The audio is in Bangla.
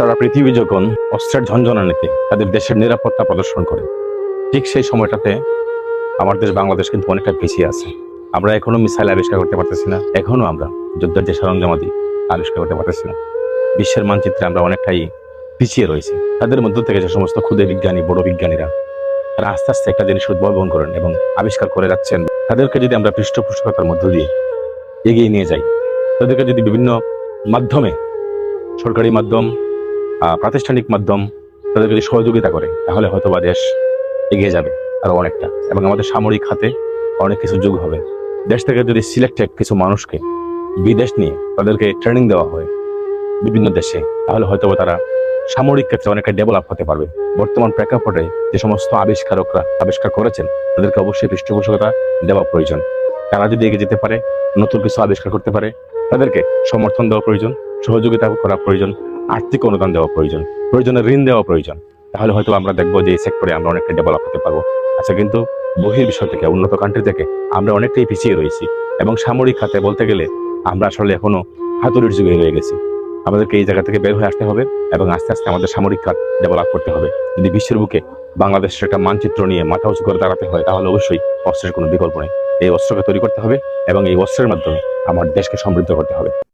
সারা পৃথিবী যখন অস্ত্রের ঝঞ্ঝনানিতে তাদের দেশের নিরাপত্তা প্রদর্শন করে, ঠিক সেই সময়টাতে আমার দেশ বাংলাদেশ কিন্তু অনেকটা পিছিয়ে আছে। আমরা এখনও মিসাইল আবিষ্কার করতে পারতেছি না, এখনও আমরা যুদ্ধের যে সরঞ্জামাদি আবিষ্কার করতে পারতেছি না। বিশ্বের মানচিত্রে আমরা অনেকটাই পিছিয়ে রয়েছি। তাদের মধ্য থেকে যে সমস্ত ক্ষুদে বিজ্ঞানী, বড় বিজ্ঞানীরা, তারা আস্তে আস্তে একটা জিনিস উদ্ভাবন করেন এবং আবিষ্কার করে যাচ্ছেন। তাদেরকে যদি আমরা পৃষ্ঠপোষকতার মধ্য দিয়ে এগিয়ে নিয়ে যাই, তাদেরকে যদি বিভিন্ন মাধ্যমে, সরকারি মাধ্যম প্রাতিষ্ঠানিক মাধ্যম তাদের যদি সহযোগিতা করে, তাহলে হয়তো বা দেশ এগিয়ে যাবে আরও অনেকটা। এবং আমাদের সামরিক খাতে অনেক কিছু যোগ হবে। দেশ থেকে যদি সিলেক্টেড কিছু মানুষকে বিদেশ নিয়ে তাদেরকে ট্রেনিং দেওয়া হয় বিভিন্ন দেশে, তাহলে হয়তো তারা সামরিক ক্ষেত্রে অনেকটা ডেভেলপ হতে পারবে। বর্তমান প্রেক্ষাপটে যে সমস্ত আবিষ্কারকরা আবিষ্কার করেছেন, তাদেরকে অবশ্যই পৃষ্ঠপোষকতা দেওয়া প্রয়োজন। তারা যদি এগিয়ে যেতে পারে, নতুন কিছু আবিষ্কার করতে পারে, তাদেরকে সমর্থন দেওয়া প্রয়োজন, সহযোগিতা করা প্রয়োজন। আর্থিক অনুদান দেওয়া প্রয়োজন প্রয়োজনে ঋণ দেওয়া প্রয়োজন, তাহলে হয়তো আমরা দেখব যে এই সেক্টরে আমরা অনেকটা ডেভেলপ হতে পারব। আচ্ছা কিন্তু বহির বিষয় থেকে, উন্নত কান্ট্রি থেকে আমরা অনেকটাই পিছিয়ে রয়েছি এবং সামরিক খাতে বলতে গেলে আমরা আসলে এখনও হাতুড়ির যুগে রয়ে গেছি। আমাদেরকে এই জায়গা থেকে বের হয়ে আসতে হবে এবং আস্তে আস্তে আমাদের সামরিক খাত ডেভেলপ করতে হবে। যদি বিশ্বের বুকে বাংলাদেশের একটা মানচিত্র নিয়ে মাথা উঁচু করে দাঁড়াতে হয়, তাহলে অবশ্যই অস্ত্রের কোনো বিকল্প নেই। এই অস্ত্রকে তৈরি করতে হবে এবং এই অস্ত্রের মাধ্যমে আমার দেশকে সমৃদ্ধ করতে হবে।